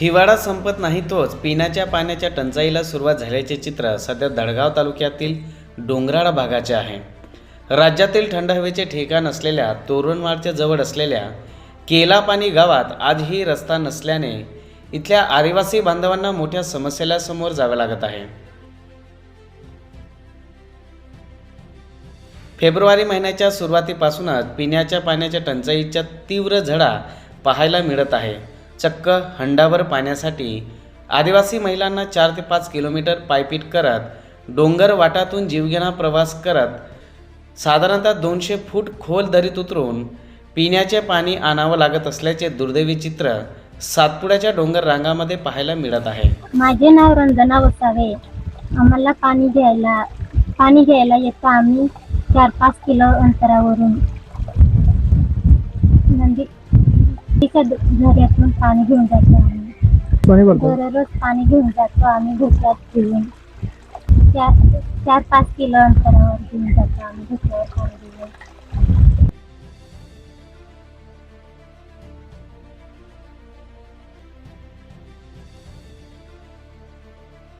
हिवाळा संपत नाही तोच पिण्याच्या पाण्याच्या टंचाईला सुरुवात झाल्याचे चित्र सध्या दडगाव तालुक्यातील डोंगराळ भागाचे आहे. राज्यातील थंड हवेचे ठिकाण असलेल्या तोरणमाळच्या जवळ असलेल्या केलापाणी गावात आजही रस्ता नसल्याने इथल्या आदिवासी बांधवांना मोठ्या समस्येला समोर जावं लागत आहे. फेब्रुवारी महिन्याच्या सुरुवातीपासूनच पिण्याच्या पाण्याच्या टंचाईच्या तीव्र झडा पाहायला मिळत आहे. चक्क हंडाभर पाण्यासाठी आदिवासी महिलांना चार ते पाच किलोमीटर पायपीट करत डोंगर वाटातून जीवघेणा प्रवास करत साधारणतः दोनशे फूट खोल दरीत उतरून पिण्याचे पाणी आणावं लागत असल्याचे दुर्दैवी चित्र सातपुड्याच्या डोंगर रांगामध्ये पाहायला मिळत आहे. माझे नाव रंजना वसावे. आम्हाला पाणी घ्यायला पाणी घ्यायला येतो आम्ही चार पाच किलो अंतरावरून. तिच्या झऱ्यातून पाणी घेऊन जातो आम्ही. पाणी भरतो? दररोज पाणी घेऊन जातो आम्ही घुसल्यात घेऊन चार चार पाच किलो अंतरावर घेऊन जातो आम्ही घुसल्यावर पाणी घेऊन.